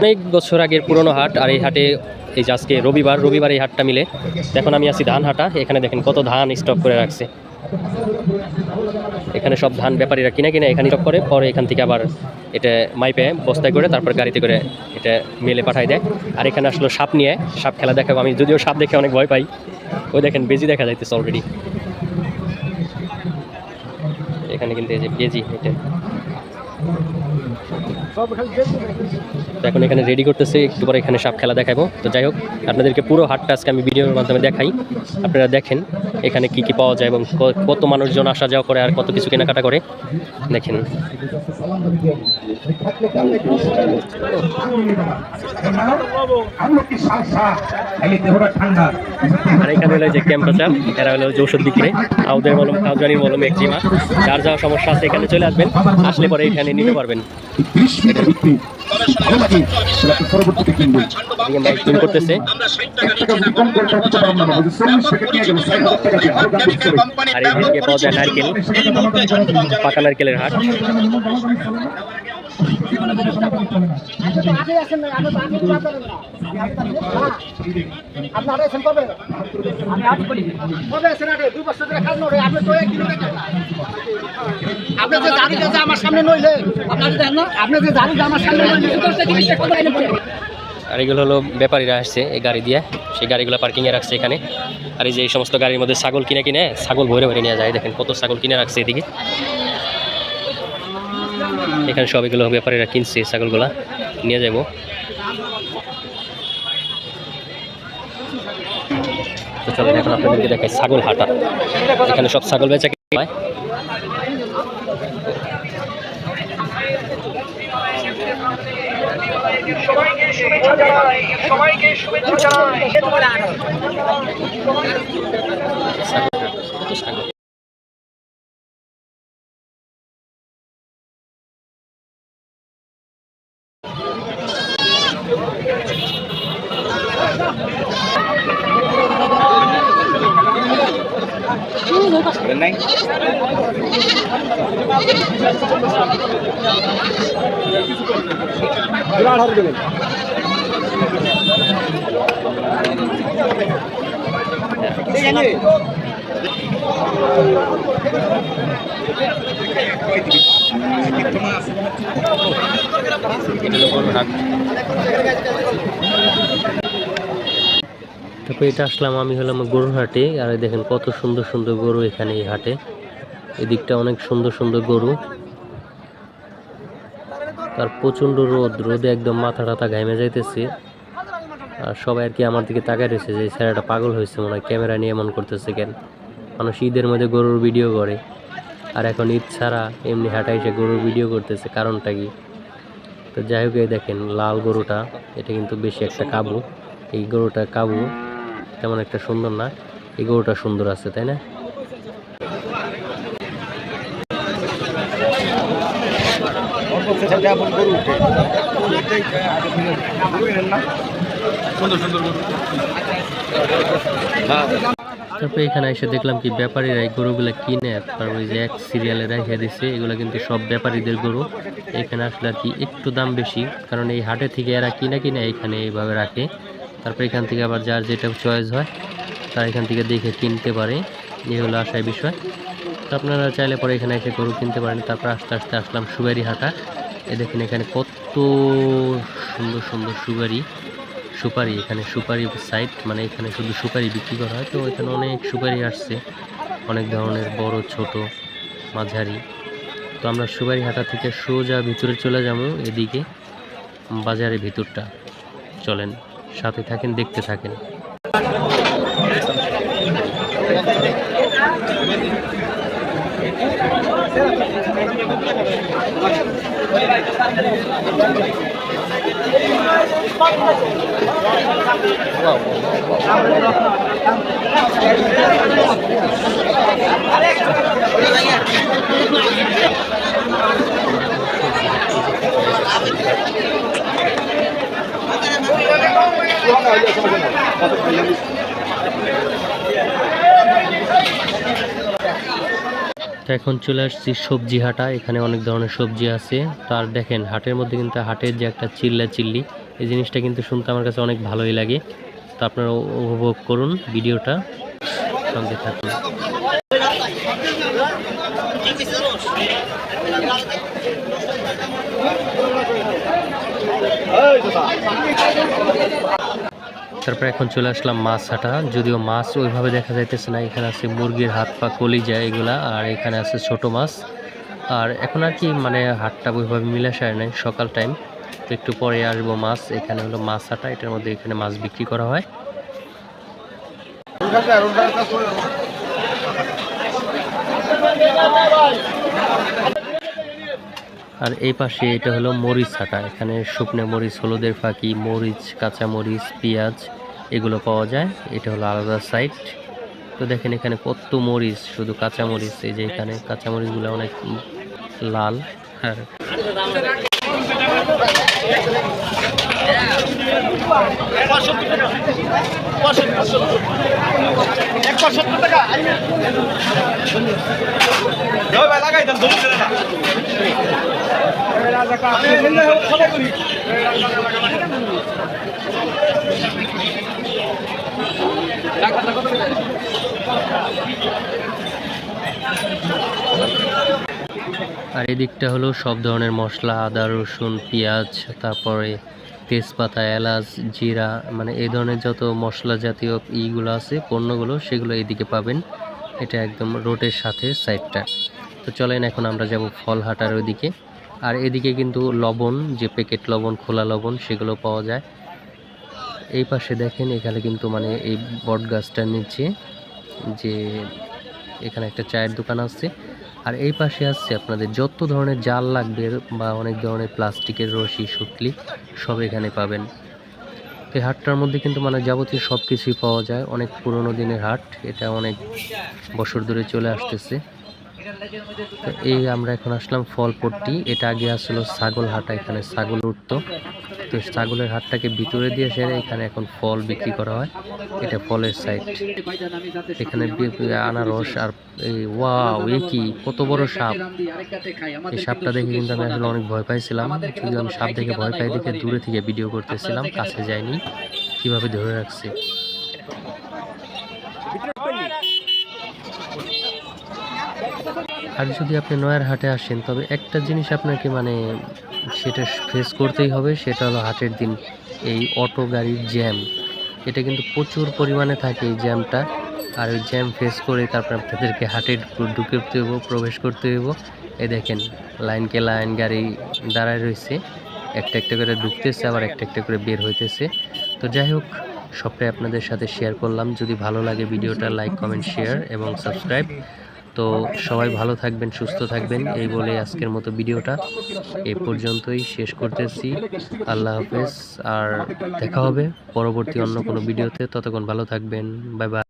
অনেক বছর আগের পুরনো হাট, আর এই হাটে এই যে আজকে রবিবার রবিবার এই হাটটা মিলে। এখন আমি আছি ধান হাটা। এখানে দেখেন কত ধান স্টক করে রাখছে। এখানে সব ধান ব্যাপারীরা কিনে কিনে এখানে স্টক করে। পরে এখান থেকে আবার এটা মাইপে বস্তায় করে তারপর গাড়িতে করে এটা মেলে পাঠায় দেয়। আর এখানে আসলে সাপ নিয়ে। সাপ খেলা দেখাবো। আমি যদিও সাপ দেখে অনেক ভয় পাই। ওই দেখেন বেজি দেখা যাইতেছে অলরেডি এখানে কিন্তু এই যে বেজি এটা। এখন এখানে রেডি করতেছে, একটু পরে এখানে সাপ খেলা দেখাবো। তো যাই হোক, আপনাদেরকে পুরো হাটটা আজকে আমি ভিডিওর মাধ্যমে দেখাই। আপনারা দেখেন, এখানে কি কি পাওয়া যায় এবং কত মানুষজন আসা যাওয়া করে আর কত কিছু কেনাকাটা করে। দেখেন। আর এখানে হলো যে ক্যাম্পটা চাপ এরা হলো যে ওষুধ বিক্রি। আউদের মলম কাউজানির মলম একজিমা যার যা সমস্যা আছে এখানে চলে আসবেন। আসলে পরে এখানে নিতে পারবেন। তিরিশ মিনিটের ভিত্তি ভালো লাগে সেটা পরবর্তীতে করতেছে। আরও আর এইদিকে পাওয়া যায় নারকেল। পাকা নারকেলের হাট। আগে আসেন না আমি আমি না করেন না আপনি আরে এসেন কবে আমি আজ করি কবে এসেন আরে দুই বছর ধরে কাজ নড়ে আপনি তো এক কিলো আপনি যে গাড়ি যে আমার সামনে নইলে আপনার দেখেন না আপনি যে গাড়ি আমার সামনে নইলে তো তিরিশ টাকা করে এনে পড়ে আর এগুলো হলো ব্যাপারীরা আসছে, এই গাড়ি দিয়ে। সেই গাড়িগুলো পার্কিংয়ে রাখছে এখানে। আর এই যে এই সমস্ত গাড়ির মধ্যে ছাগল কিনে কিনে, ছাগল ভরে ভরে নিয়ে যায়। দেখেন কত ছাগল কিনে রাখছে এদিকে। এখানে সব এগুলো ব্যাপারীরা কিনছে ছাগলগুলা। নিয়ে যাব তো চলেন এখন আপনাদেরকে দেখাই ছাগল হাটা। এখানে সব ছাগল বেচা কিনে হয়। সবাইকে শুভেচ্ছা জানাই। সবাইকে শুভেচ্ছা জানাই। ছাগল হাট। কত ছাগল এটা হলো গরুর হাট তারপরে এটা আসলাম আমি হলাম গরুর হাটে আর দেখেন কত সুন্দর সুন্দর গরু এখানে এই হাটে। এদিকটা অনেক সুন্দর সুন্দর গরু। তার প্রচণ্ড রোদ, রোদে একদম মাথা টাথা ঘামে যাইতেছে। আর সবাই আর কি আমার দিকে তাকায় রয়েছে যে ছেলেটা পাগল হয়েছে মনে হয়, ক্যামেরা নিয়ে এমন করতেছে কেন? মানুষ ঈদের মধ্যে গরুর ভিডিও করে। আর এখন ঈদ ছাড়া এমনি হাঁটা এসে গরুর ভিডিও করতেছে, কারণটা কি? তো যাই হোক দেখেন লাল গরুটা, এটা কিন্তু বেশি একটা কাবু। এই গরুটা কাবু। তেমন একটা সুন্দর না। এই গরুটা সুন্দর আছে, তাই না? তারপরে এখানে এসে দেখলাম কি ব্যাপারীরা এই গরুগুলো কিনে, তারপরে যে এক সিরিয়ালে রেখে দিচ্ছে এগুলো কিন্তু সব ব্যাপারীদের গরু। এখানে আসলে আর কি একটু দাম বেশি, কারণ এই হাটে থেকে এরা কিনে কিনে এখানে এইভাবে রাখে। তারপরে এখান থেকে আবার যার যেটা চয়েস হয়, তার এখান থেকে দেখে কিনতে পারে। এই হলো আশায় বিষয়। তো আপনারা চাইলে পরে এখানে এসে গরু কিনতে পারেন। তারপর আস্তে আস্তে আসলাম সুগারি হাটা। এ দেখেন এখানে কত সুন্দর সুন্দর সুগারি সুপারি। এখানে সুপারি সাইট মানে এখানে শুধু সুপারি বিক্রি করা হয়। তো এখানে অনেক সুপারি আসছে। অনেক ধরনের বড়, ছোট, মাঝারি। তো আমরা সুপারি হাটা থেকে সোজা ভিতরে চলে যাব। এদিকে বাজারের ভিতরটা। চলেন। সাথে থাকেন দেখতে থাকেন। এখন চলে আসছি সবজি হাটা, এখানে অনেক ধরনের সবজি আছে। তার দেখেন, হাটের মধ্যে কিন্তু হাটের যে একটা চিল্লা চিল্লি, এই জিনিসটা কিন্তু শুনতে আমার কাছে অনেক ভালোই লাগে। তো আপনারা উপভোগ করুন ভিডিওটা, সঙ্গে থাকুন। তারপর এখন চলে আসলাম মাছ হাটা। যদিও মাছ ওইভাবে দেখা যাইতেছে না, এখানে আছে মুরগির হাত পা, কলিজা এগুলা, আর এখানে আছে ছোট মাছ। আর এখন আর কি মানে হাটটা ওইভাবে মিলাসায় নাই, সকাল টাইম তো একটু পরে আসব মাছ, এখানে হলো মাছ হাটা, এটার মধ্যে এখানে মাছ বিক্রি করা হয়। আর এই পাশে এটা হলো মরিচ হাটা এখানে শুকনো মরিচ, হলুদের ফাঁকি, মরিচ, কাঁচা মরিচ, পেঁয়াজ, এগুলো পাওয়া যায়। এটা হলো আলাদা সাইড তো দেখেন এখানে কত মরিচ, শুধু কাঁচা মরিচ। এই যে এখানে কাঁচা মরিচগুলো অনেক লাল। আর আর এদিকটা হলো সব ধরনের মশলা, আদা, রসুন, পেঁয়াজ, তারপরে তেজপাতা, এলাচ, জিরা মানে এই ধরনের যত মশলা জাতীয় ইগুলো আছে, পণ্যগুলো, সেগুলো এইদিকে পাবেন। এটা একদম রোডের সাথে সাইডটা তো চলেন এখন আমরা যাব ফল হাটার ওইদিকে। আর এদিকে কিন্তু লবণ, যে প্যাকেট লবণ, খোলা লবণ, সেগুলো পাওয়া যায়। এই পাশে দেখেন, এখানে কিন্তু মানে এই বট গাছটার নিচে, যে এখানে একটা চায়ের দোকান আছে। আর এই পাশে আসছে আপনাদের যত ধরনের জাল লাগবে বা অনেক ধরনের প্লাস্টিকের রশি, সুতলি, সব এখানে পাবেন। তো হাটটার মধ্যে কিন্তু মানে যাবতীয় সব কিছুই পাওয়া যায়। অনেক পুরনো দিনের হাট, এটা অনেক বছর ধরে চলে আসতেছে। তো এই আমরা এখন আসলাম ফলপট্টি। এটা আগে আসলো ছাগল হাটা, এখানে ছাগল উঠতো। তো ছাগলের হাটটাকে ভিতরে দিয়ে সেরে এখানে এখন ফল বিক্রি করা হয়। এটা ফলের সাইড এখানে আনারস আর এই ওয়াও, এ কি, কত বড় সাপ। এই সাপটা দেখে কিন্তু আমি আসলে অনেক ভয় পাইছিলাম। কিন্তু আমি সাপ দেখে ভয় পাই দেখে দূরে থেকে ভিডিও করতেছিলাম, কাছে যাইনি কীভাবে ধরে রাখছে? আর যদি আপনি নয়ার হাটে আসেন, তবে একটা জিনিস আপনাকে মানে সেটা ফেস করতেই হবে, সেটা হলো হাটের দিন এই অটো গাড়ির জ্যাম এটা কিন্তু প্রচুর পরিমাণে থাকে এই জ্যামটা আর ওই জ্যাম ফেস করে তারপর আপনাদেরকে হাটে ঢুকতে হইব, প্রবেশ করতে হইব। এ দেখেন লাইনকে লাইন গাড়ি দাঁড়ায় রয়েছে। একটা একটা করে ঢুকতেছে, আবার একটা একটা করে বের হইতেছে। তো যাই হোক, সবটাই আপনাদের সাথে শেয়ার করলাম। যদি ভালো লাগে ভিডিওটা লাইক কমেন্ট শেয়ার এবং সাবস্ক্রাইব তো সবাই ভালো থাকবেন, সুস্থ থাকবেন। এই বলে আজকের মতো ভিডিওটা এ পর্যন্তই শেষ করতেছি। আল্লাহ হাফেজ, আর দেখা হবে পরবর্তী অন্য কোনো ভিডিওতে। ততক্ষণ ভালো থাকবেন। Bye bye.